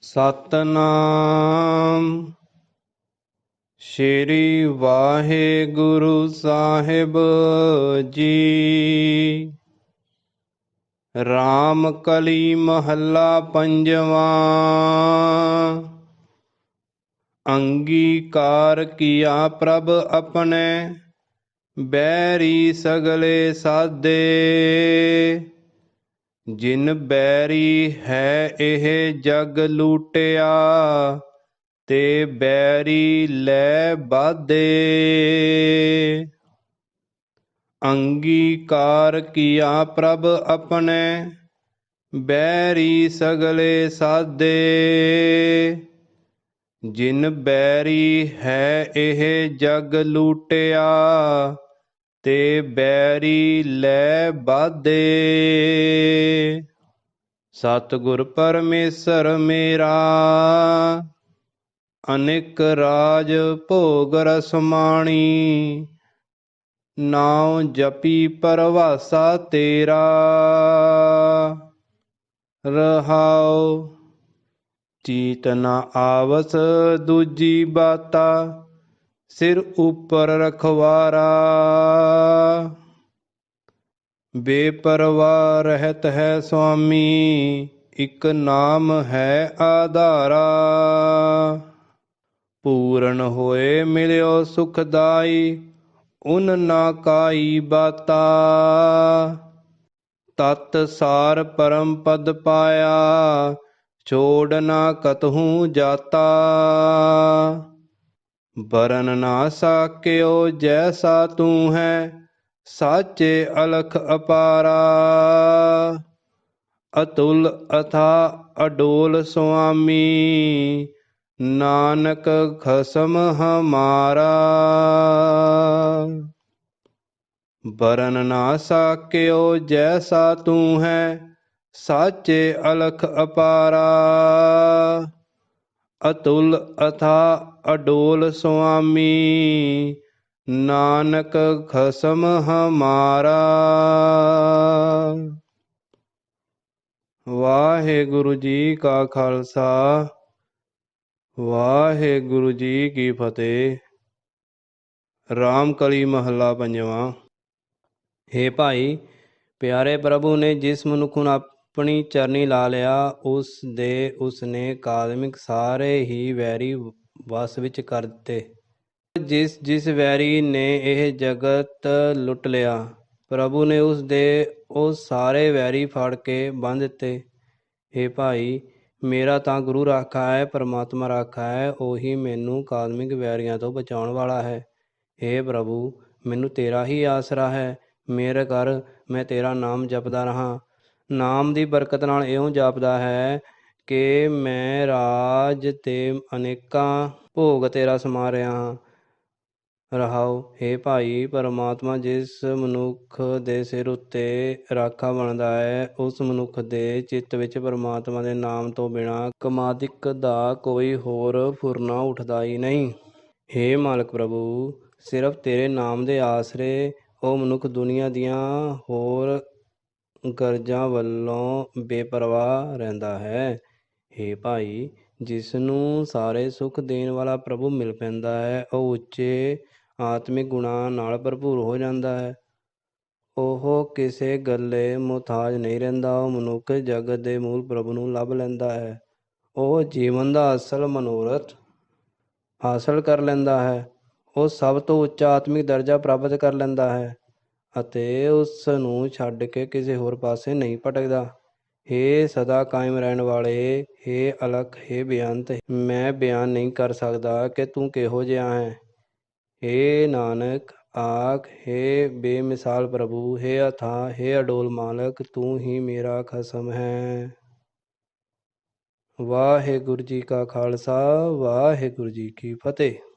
ਸਤਨਾਮ। ਸ਼੍ਰੀ ਵਾਹਿਗੁਰੂ ਸਾਹਿਬ ਜੀ। ਰਾਮ ਕਲੀ ਮਹੱਲਾ ਪੰਜਵਾਂ। ਅੰਗੀਕਾਰ ਕੀਆ ਪ੍ਰਭ ਆਪਣੇ। ਬੈਰੀ ਸਗਲੇ ਸਾਦੇ। ਜਿਨ ਬੈਰੀ ਹੈ ਇਹ ਜਗ ਲੂਟਿਆ, ਤੇ ਬੈਰੀ ਲੈ ਬਾਦੇ ਅੰਗੀਕਾਰ ਕੀਆ ਪ੍ਰਭ ਆਪਣੇ, ਬੈਰੀ ਸਗਲੇ ਸਾਦੇ ਜਿਨ ਬੈਰੀ ਹੈ ਇਹ ਜਗ ਲੂਟਿਆ ਤੇ ਬੈਰੀ ਲੈ ਬਾਦੇ ਸਤਿਗੁਰ ਪਰਮੇਸ਼ਰ ਮੇਰਾ, ਅਨੇਕ ਰਾਜ ਭੋਗ ਰਸਮਾਣੀ ਨਾਉ ਜਪੀ ਪਰਵਾਸਾ ਤੇਰਾ, ਰਹਾਉ। ਚੀਤ ਨ ਆਵਸ ਦੂਜੀ ਬਾਤਾ। ਸਿਰ ਉਪਰ ਰਖਵਾਰਾ। ਬੇਪਰਵਾਹ ਰਹਿਤ ਹੈ ਸੁਆਮੀ, ਇਕ ਨਾਮ ਹੈ ਆਧਾਰਾ। ਪੂਰਨ ਹੋਏ ਮਿਲਿਓ ਸੁਖਦਾਈ, ਉਨ ਨਾ ਕਾਈ ਬਾਤਾ। ਤਤ ਸਾਰ ਪਰਮ ਪਦ ਪਾਇਆ, ਛੋੜ ਨਾ ਕਤਹੂ ਜਾਤਾ। ਬਰਨ ਨਾ ਸਾਕਿਓ ਜੈਸਾ ਤੂੰ ਹੈ, ਸਾਚੇ ਅਲਖ ਅਪਾਰਾ। ਅਤੁਲ ਅਥਾ ਅਡੋਲ ਸੁਆਮੀ, ਨਾਨਕ ਖਸਮ ਹਮਾਰਾ। ਬਰਨ ਨਾ ਸਾਕਿਓ ਜੈਸਾ ਤੂੰ ਹੈ, ਸਾਚੇ ਅਲਖ ਅਪਾਰਾ। ਅਤੁਲ ਅਥਾ ਅਡੋਲ ਸੁਆਮੀ, ਨਾਨਕ ਖਸਮ ਹਮਾਰਾ। ਵਾਹਿਗੁਰੂ ਜੀ ਕਾ ਖਾਲਸਾ, ਵਾਹਿਗੁਰੂ ਜੀ ਕੀ ਫਤਿਹ। ਰਾਮ ਕਲੀ ਮਹੱਲਾ ਪੰਜਵਾਂ। ਹੇ ਭਾਈ, ਪਿਆਰੇ ਪ੍ਰਭੂ ਨੇ ਜਿਸ ਮਨੁੱਖ ਨੂੰ ਆਪਣੀ ਚਰਨੀ ਲਾ ਲਿਆ, ਉਸ ਦੇ ਉਸ ਨੇ ਕਾਦਮਿਕ ਸਾਰੇ ਹੀ ਵੈਰੀ ਵਸ ਵਿੱਚ ਕਰ ਦਿੱਤੇ। ਜਿਸ ਜਿਸ ਵੈਰੀ ਨੇ ਇਹ ਜਗਤ ਲੁੱਟ ਲਿਆ, ਪ੍ਰਭੂ ਨੇ ਉਸ ਦੇ, ਉਹ ਸਾਰੇ ਵੈਰੀ ਫੜ ਕੇ ਬੰਨ ਦਿੱਤੇ। ਹੇ ਭਾਈ, ਮੇਰਾ ਤਾਂ ਗੁਰੂ ਰਾਖਾ ਹੈ, ਪਰਮਾਤਮਾ ਰਾਖਾ ਹੈ, ਉਹੀ ਮੈਨੂੰ ਕਾਦਮਿਕ ਵੈਰੀਆਂ ਤੋਂ ਬਚਾਉਣ ਵਾਲਾ ਹੈ। ਹੇ ਪ੍ਰਭੂ, ਮੈਨੂੰ ਤੇਰਾ ਹੀ ਆਸਰਾ ਹੈ, ਮੇਰੇ ਕਰ ਮੈਂ ਤੇਰਾ ਨਾਮ ਜਪਦਾ ਰਹਾ। ਨਾਮ ਦੀ ਬਰਕਤ ਨਾਲ ਇਉਂ ਜਾਪਦਾ ਹੈ ਕਿ ਮੈਂ ਰਾਜ ਤੇ ਅਨੇਕਾਂ ਭੋਗ ਤੇਰਾ ਸਮਾ ਰਿਹਾ ਹਾਂ ਰਹਾਉ, ਹੇ ਭਾਈ ਪਰਮਾਤਮਾ, ਜਿਸ ਮਨੁੱਖ ਦੇ ਸਿਰ ਉੱਤੇ ਰਾਖਾ ਬਣਦਾ ਹੈ, ਉਸ ਮਨੁੱਖ ਦੇ ਚਿੱਤ ਵਿੱਚ ਪਰਮਾਤਮਾ ਦੇ ਨਾਮ ਤੋਂ ਬਿਨਾ ਕਮਾਦਿਕ ਦਾ ਕੋਈ ਹੋਰ ਫੁਰਨਾ ਉੱਠਦਾ ਹੀ ਨਹੀਂ। ਹੇ ਮਾਲਕ ਪ੍ਰਭੂ, ਸਿਰਫ ਤੇਰੇ ਨਾਮ ਦੇ ਆਸਰੇ ਉਹ ਮਨੁੱਖ ਦੁਨੀਆ ਦੀਆਂ ਹੋਰ ਗਰਜਾਂ ਵੱਲੋਂ ਬੇਪਰਵਾਹ ਰਹਿੰਦਾ ਹੈ। ਹੇ ਭਾਈ ਜਿਸ ਨੂੰ ਸਾਰੇ ਸੁੱਖ ਦੇਣ ਵਾਲਾ ਪ੍ਰਭੂ ਮਿਲ ਪੈਂਦਾ ਹੈ, ਉਹ ਉੱਚੇ ਆਤਮਿਕ ਗੁਣਾਂ ਨਾਲ ਭਰਪੂਰ ਹੋ ਜਾਂਦਾ ਹੈ। ਉਹ ਕਿਸੇ ਗੱਲੇ ਮੁਤਾਜ ਨਹੀਂ ਰਹਿੰਦਾ, ਉਹ ਮਨੁੱਖ ਜਗਤ ਦੇ ਮੂਲ ਪ੍ਰਭੂ ਨੂੰ ਲੱਭ ਲੈਂਦਾ ਹੈ। ਉਹ ਜੀਵਨ ਦਾ ਅਸਲ ਮਨੋਰਥ ਹਾਸਲ ਕਰ ਲੈਂਦਾ ਹੈ। ਉਹ ਸਭ ਤੋਂ ਉੱਚਾ ਆਤਮਿਕ ਦਰਜਾ ਪ੍ਰਾਪਤ ਕਰ ਲੈਂਦਾ ਹੈ। ਅਤੇ ਉਸ ਨੂੰ ਛੱਡ ਕੇ ਕਿਸੇ ਹੋਰ ਪਾਸੇ ਨਹੀਂ ਭਟਕਦਾ। ਹੇ ਸਦਾ ਕਾਇਮ ਰਹਿਣ ਵਾਲੇ, ਹੇ ਅਲਖ, ਹੇ ਬੇਅੰਤ, ਮੈਂ ਬਿਆਨ ਨਹੀਂ ਕਰ ਸਕਦਾ ਕਿ ਤੂੰ ਕਿਹੋ ਜਿਹਾ ਹੈ। ਹੇ ਨਾਨਕ, ਆਖ, ਹੇ ਬੇਮਿਸਾਲ ਪ੍ਰਭੂ, ਹੇ ਅਥਾ ਹੇ ਅਡੋਲ ਮਾਲਕ, ਤੂੰ ਹੀ ਮੇਰਾ ਖਸਮ ਹੈ। ਵਾਹਿਗੁਰੂ ਜੀ ਕਾ ਖਾਲਸਾ, ਵਾਹਿਗੁਰੂ ਜੀ ਕੀ ਫਤਿਹ।